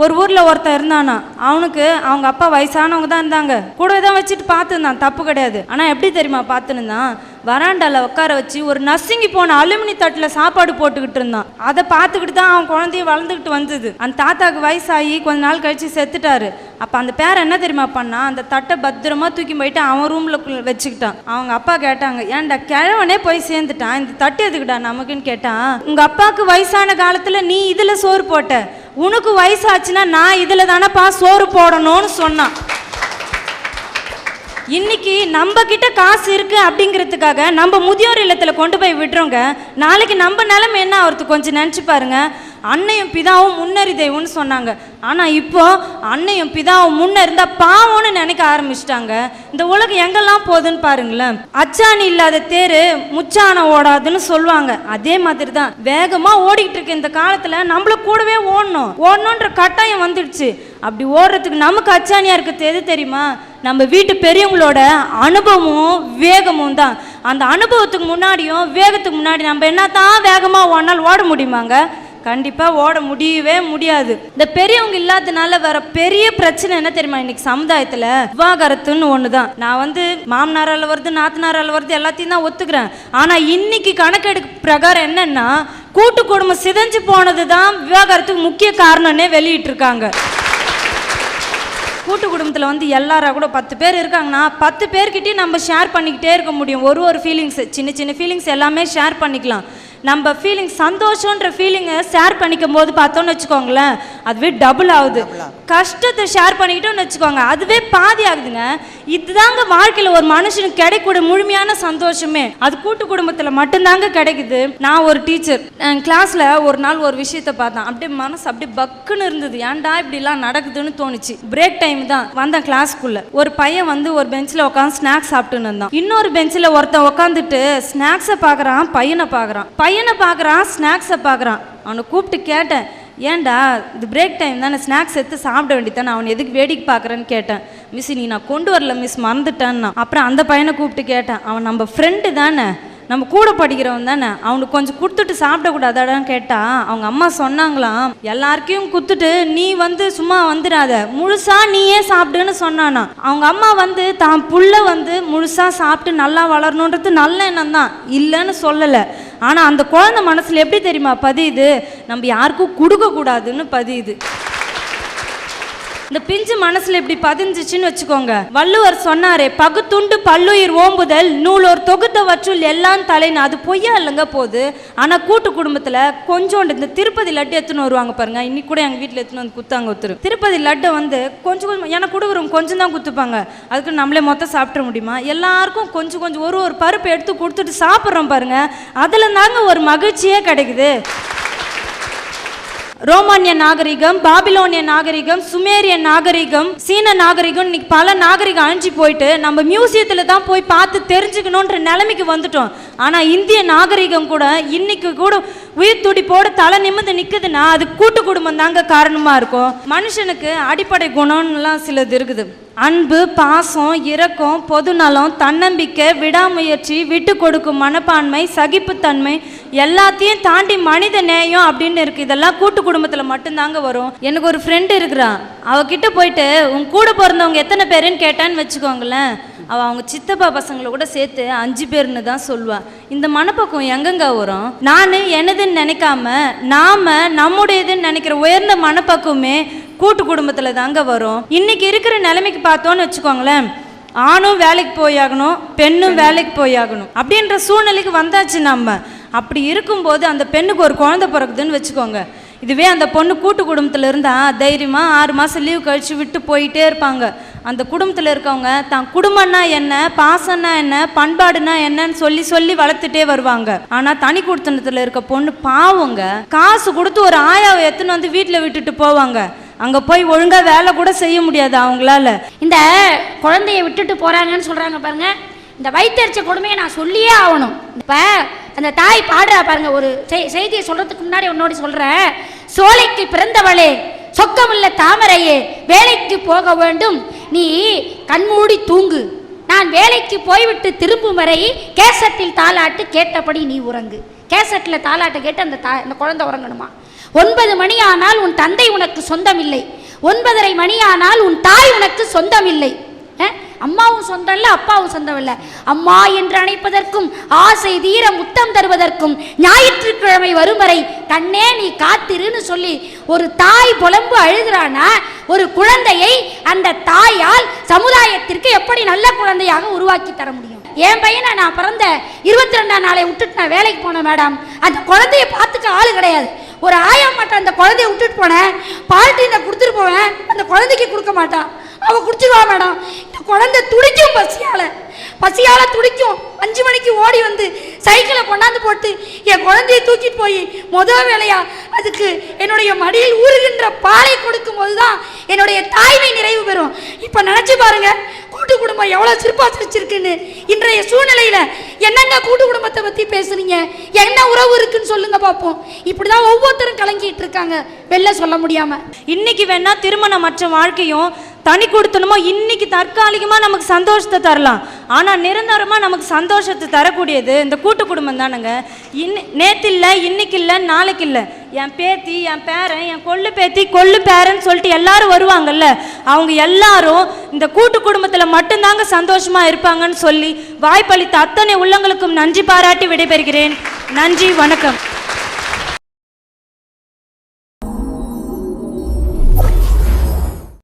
ஒரு ஊரில் ஒருத்தன் இருந்தானா? அவனுக்கு அவங்க அப்பா வயசானவங்க தான் இருந்தாங்க. கூடவே தான் வச்சுட்டு பார்த்துருந்தான். தப்பு கிடையாது. ஆனால் எப்படி தெரியுமா? பார்த்துருந்தான். வராண்டாவில் உட்கார வச்சு ஒரு நசுங்கி போன அலுமினி தட்டில் சாப்பாடு போட்டுக்கிட்டு இருந்தான். அதை பார்த்துக்கிட்டு தான் அவன் குழந்தையும் வளர்ந்துக்கிட்டு வந்தது. அந்த தாத்தாக்கு வயசாகி கொஞ்ச நாள் கழித்து செத்துட்டாரு. அப்போ அந்த பேர் என்ன தெரியுமா பண்ணா அந்த தட்டை பத்திரமா தூக்கி போயிட்டு அவன் ரூமில் வச்சுக்கிட்டான். அவங்க அப்பா கேட்டாங்க ஏன்டா கிழவனே போய் சேர்ந்துட்டான்? இந்த தட்டு எதுக்குடா நமக்குன்னு கேட்டான். உங்கள் அப்பாவுக்கு வயசான காலத்தில் நீ இதில் சோறு போட்ட. உனக்கு வயசாச்சுன்னா நான் இதில் தானேப்பா சோறு போடணும்னு சொன்னான். இன்னைக்கு நம்ம கிட்ட காசு இருக்கு அப்படிங்கிறதுக்காக நம்ம முதியோர் இல்லத்துல கொண்டு போய் விடுறோங்க. நாளைக்கு நம்ம நிலைமை என்ன அவருக்கு கொஞ்சம் நினச்சி பாருங்க. அன்னையும் பிதாவும் முன்னறி தெய்வம்னு சொன்னாங்க. ஆனா இப்போ அன்னையும் பிதாவும் முன்ன இருந்தா பாவம்னு நினைக்க ஆரம்பிச்சிட்டாங்க. இந்த உலகம் எங்கெல்லாம் போகுதுன்னு பாருங்களேன். அச்சாணி இல்லாத தேரு முச்சான ஓடாதுன்னு சொல்லுவாங்க. அதே மாதிரி தான் வேகமா ஓடிக்கிட்டு இருக்க இந்த காலத்துல. நம்மள கூடவே ஓடணும். ஓடணுன்ற கட்டாயம் வந்துடுச்சு. அப்படி ஓடுறதுக்கு நமக்கு அச்சாணியா இருக்கிறது எது தெரியுமா? நம்ம வீட்டு பெரியவங்களோட அனுபவமும் வேகமும் தான். அந்த அனுபவத்துக்கு முன்னாடியும் வேகத்துக்கு முன்னாடி நம்ம என்ன தான் வேகமாக ஓடினால் ஓட முடியுமாங்க? கண்டிப்பாக ஓட முடியவே முடியாது. இந்த பெரியவங்க இல்லாதனால வர பெரிய பிரச்சனை என்ன தெரியுமா இன்னைக்கு சமுதாயத்தில்? விவாகரத்துன்னு ஒன்று தான் நான் வந்து மாமனாரால் வருது நாத்தனாரால் வருது எல்லாத்தையும் தான் ஒத்துக்கிறேன். ஆனால் இன்னைக்கு கணக்கெடுப்பு பிரகாரம் என்னென்னா கூட்டு குடும்பம் சிதைஞ்சு போனது தான் விவாகரத்துக்கு முக்கிய காரணம்னே வெளியிட்டிருக்காங்க. கூட்டு குடும்பத்தில் வந்து எல்லாரா கூட பத்து பேர் இருக்காங்கன்னா பத்து பேர்கிட்டயும் நம்ம ஷேர் பண்ணிக்கிட்டே இருக்க முடியும். ஒரு ஒரு ஃபீலிங்ஸ் சின்ன சின்ன ஃபீலிங்ஸ் எல்லாமே ஷேர் பண்ணிக்கலாம். நம்ம ஃபீலிங் சந்தோஷன்ற ஃபீலிங்கை ஷேர் பண்ணிக்கும் போது பார்த்தோம்னு வச்சுக்கோங்களேன் அதுவே டபுள் ஆகுது. கஷ்டத்தை ஷேர் பண்ணிக்கிட்டோம்னு வச்சுக்கோங்க அதுவே பாதி ஆகுதுங்க. இதுதாங்க வாழ்க்கையில் ஒரு மனுஷனுக்கு கிடைக்கக்கூடிய முழுமையான சந்தோஷமே. அது கூட்டு குடும்பத்தில் மட்டும்தாங்க கிடைக்குது. நான் ஒரு டீச்சர் கிளாஸில் ஒரு நாள் ஒரு விஷயத்தை பார்த்தேன். அப்படியே மனசு அப்படியே பக்குன்னு இருந்தது. ஏன்டா இப்படிலாம் நடக்குதுன்னு தோணுச்சு. பிரேக் டைம் தான். வந்தேன் கிளாஸ்க்குள்ள ஒரு பையன் வந்து ஒரு பெஞ்சில் உட்காந்து ஸ்நாக்ஸ் சாப்பிட்டுன்னு இருந்தான். இன்னொரு பெஞ்சில் ஒருத்தன் உட்காந்துட்டு ஸ்நாக்ஸை பார்க்குறான் பையனை பார்க்குறான். பையனை பார்க்குறான் ஸ்நாக்ஸை பார்க்குறான். அவனை கூப்பிட்டு கேட்டேன் ஏன்டா இது பிரேக் டைம் தானே ஸ்நாக்ஸ் எடுத்து சாப்பிட வேண்டியதானே அவன் எதுக்கு வேடிக்கை பார்க்குறேன்னு கேட்டேன். மிஸ் நீ நான் கொண்டு வரல மிஸ் மறந்துட்டேன்னா. அப்புறம் அந்த பையனை கூப்பிட்டு கேட்டேன் அவன் நம்ம ஃப்ரெண்டு தானே நம்ம கூட படிக்கிறவன் தானே அவனுக்கு கொஞ்சம் கொடுத்துட்டு சாப்பிடக்கூடாதாடான்னு கேட்டா அவங்க அம்மா சொன்னாங்களாம் எல்லாருக்கையும் குத்துட்டு நீ வந்து சும்மா வந்துடாத முழுசா நீயே சாப்பிடுன்னு சொன்னானா. அவங்க அம்மா வந்து தான் புள்ள வந்து முழுசா சாப்பிட்டு நல்லா வளரணுன்றது நல்ல எண்ணம் தான் இல்லைன்னு சொல்லலை. ஆனால் அந்த குழந்தை மனசில் எப்படி தெரியுமா பதியுது? நம்ம யாருக்கும் கொடுக்கக்கூடாதுன்னு பதியுது. இந்த பிஞ்சு மனசுல இப்படி பதிஞ்சிச்சுன்னு வச்சுக்கோங்க. வள்ளுவர் சொன்னாரே பகுத்துண்டு பல்லுயிர் ஓம்புதல் நூலோர் தொகுத்த வற்றுள் எல்லாம் தலைன்னு. அது பொய்யா இல்லைங்க போகுது ஆனா கூட்டு குடும்பத்துல கொஞ்சோண்டு இந்த திருப்பதி லட்டு எடுத்துன்னு வருவாங்க பாருங்க. இன்னைக்கு கூட எங்க வீட்டுல எடுத்துன்னு வந்து குத்தாங்க ஒருத்தர். திருப்பதி லட்டை வந்து கொஞ்சம் கொஞ்சம் எனக்கு கொடுக்குறவங்க கொஞ்சம் தான் குத்துப்பாங்க. அதுக்கு நம்மளே மொத்தம் சாப்பிட முடியுமா? எல்லாருக்கும் கொஞ்சம் கொஞ்சம் ஒரு ஒரு பருப்பு எடுத்து கொடுத்துட்டு சாப்பிட்றோம் பாருங்க. அதுல தாங்க ஒரு மகிழ்ச்சியே கிடைக்குது. ரோமானிய நாகரிகம் பாபிலோனிய நாகரிகம் சுமேரிய நாகரிகம் சீன நாகரிகம் இன்னைக்கு பல நாகரிகம் அழிஞ்சு போயிட்டு நம்ம மியூசியத்தில் தான் போய் பார்த்து தெரிஞ்சுக்கணுன்ற நிலைமைக்கு வந்துட்டோம். ஆனால் இந்திய நாகரிகம் கூட இன்னைக்கு கூட உயிர் துடிப்போட தலை நிமிர்ந்து நிற்குதுன்னா அது கூட்டு குடும்பம் தாங்க காரணமாக இருக்கும். மனுஷனுக்கு அடிப்படை குணம்லாம் சிலது இருக்குது. அன்பு பாசம் இரக்கம் பொதுநலம் தன்னம்பிக்கை விடாமுயற்சி விட்டு கொடுக்கும் மனப்பான்மை சகிப்புத்தன்மை எல்லாத்தையும் தாண்டி மனித நேயம் அப்படின்னு இருக்கு. இதெல்லாம் கூட்டு குடும்பத்தில் மட்டும்தாங்க வரும். எனக்கு ஒரு ஃப்ரெண்டு இருக்கிறான். அவகிட்ட போயிட்டு உன் கூட பிறந்தவங்க எத்தனை பேருன்னு கேட்டான்னு வச்சுக்கோங்களேன். அவள் அவங்க சித்தப்பா பசங்களை கூட சேர்த்து அஞ்சு பேர்னு தான் சொல்லுவாள் இந்த மனப்பக்கம் எங்கெங்க வரும்? நான் எனதுன்னு நினைக்காம நாம நம்முடையதுன்னு நினைக்கிற உயர்ந்த மனப்பக்குவமே கூட்டு குடும்பத்தில் தாங்க வரும். இன்னைக்கு இருக்கிற நிலைமைக்கு பார்த்தோன்னு வச்சுக்கோங்களேன். ஆணும் வேலைக்கு போயாகணும் பெண்ணும் வேலைக்கு போயாகணும். அப்படின்ற சூழ்நிலைக்கு வந்தாச்சு நம்ம. அப்படி இருக்கும்போது அந்த பெண்ணுக்கு ஒரு குழந்தை பிறக்குதுன்னு வச்சுக்கோங்க. இதுவே அந்த பொண்ணு கூட்டு குடும்பத்தில் இருந்தால் தைரியமாக ஆறு மாதம் லீவ் கழித்து விட்டு போயிட்டே இருப்பாங்க. அந்த குடும்பத்தில் இருக்கவங்க தான் குடும்பம்னா என்ன பாசம்னா என்ன பண்பாடுனா என்னன்னு சொல்லி சொல்லி வளர்த்துட்டே வருவாங்க. ஆனால் தனி குடுத்தனத்தில் இருக்க பொண்ணு பாவங்க. காசு கொடுத்து ஒரு ஆயாவை எத்துன்னு வந்து வீட்டில் விட்டுட்டு போவாங்க. அங்கே போய் ஒழுங்கா வேலை கூட செய்ய முடியாது அவங்களால. இந்த குழந்தைய விட்டுட்டு போறாங்கன்னு சொல்றாங்க பாருங்க. இந்த வயிற்றுச்ச கொடுமையை நான் சொல்லியே ஆகணும். இப்ப அந்த தாய் பாடுறா பாருங்க ஒரு செய்தியை சொல்றதுக்கு முன்னாடி உன்னோட சொல்கிறேன் சோலைக்கு பிறந்தவளே சொக்கமுள்ள தாமரையே வேலைக்கு போக வேண்டும். நீ கண்மூடி தூங்கு. நான் வேலைக்கு போய்விட்டு திரும்பும் வரை கேசட்டில் தாலாட்டு கேட்டபடி நீ உறங்கு. கேசட்டில் தாலாட்டு கேட்டு அந்த தா அந்த குழந்தை உறங்கணுமா? ஒன்பது மணி ஆனால் உன் தந்தை உனக்கு சொந்தமில்லை. ஒன்பதரை மணி ஆனால் உன் தாய் உனக்கு சொந்தமில்லை. ஆ அம்மாவும் சொந்தம் இல்லை அப்பாவும் சொந்தம் இல்லை அம்மா என்று அணைப்பதற்கும் ஆசை தீர முத்தம் தருவதற்கும் ஞாயிற்றுக்கிழமை வரும் வரை கண்ணே நீ காத்திருன்னு சொல்லி ஒரு தாய் புலம்பு அழுகிறானா? ஒரு குழந்தையை அந்த தாயால் சமுதாயத்திற்கு எப்படி நல்ல குழந்தையாக உருவாக்கி தர முடியும்? என் பையனை நான் பிறந்த இருபத்தி ரெண்டாம் நாளை விட்டுட்டு நான் வேலைக்கு போனேன் மேடம். அந்த குழந்தைய பார்த்துக்க ஆள் கிடையாது. ஒரு ஆயா மாட்டேன் அந்த குழந்தைய விட்டுட்டு போனேன். பால்டீனை கொடுத்துட்டு போவேன். அந்த குழந்தைக்கு கொடுக்க மாட்டான் அவன் குடிச்சிருவா மேடம். குழந்தை துடிக்கும் பசியால. பசியால துடிக்கும். அஞ்சு மணிக்கு ஓடி வந்து சைக்கிளை கொண்டாந்து போட்டு என் குழந்தையை தூக்கிட்டு போய் முதல் வேலையா அதுக்கு என்னுடைய மடியில் ஊறுகின்ற பாலை கொடுக்கும்போது தான் என்னுடைய தாய்மை நிறைவு பெறும். இப்போ நினச்சி பாருங்க கூட்டு குடும்பம் எவ்வளோ சிறப்பாக சிரிச்சிருக்குன்னு இன்றைய சூழ்நிலையில் என்னங்க கூட்டு குடும்பத்தை பற்றி பேசுறீங்க என்ன உறவு இருக்குன்னு சொல்லுங்க பார்ப்போம் இப்படி தான் ஒவ்வொருத்தரும் கலங்கிட்டு இருக்காங்க. வெளில சொல்ல முடியாமல் இன்னைக்கு வேணா மற்ற வாழ்க்கையும் தனி கொடுத்தனமோ இன்னைக்கு தற்காலிகமாக நமக்கு சந்தோஷத்தை தரலாம். ஆனால் நிரந்தரமாக நமக்கு சந்தோஷத்தை தரக்கூடியது இந்த கூட்டு குடும்பம் தானுங்க. இன் நேற்று இல்லை இன்னைக்கு இல்லை நாளைக்கு இல்லை என் பேத்தி என் பேரன் என் கொள்ளு பேத்தி கொள்ளு பேரன் சொல்லிட்டு எல்லாரும் வருவாங்கல்ல. அவங்க எல்லாரும் இந்த கூட்டு குடும்பத்தில் மட்டும்தாங்க சந்தோஷமாக இருப்பாங்கன்னு சொல்லி வாய்ப்பளித்த அத்தனை உள்ளங்களுக்கும் நன்றி பாராட்டி விடைபெறுகிறேன். நன்றி வணக்கம்.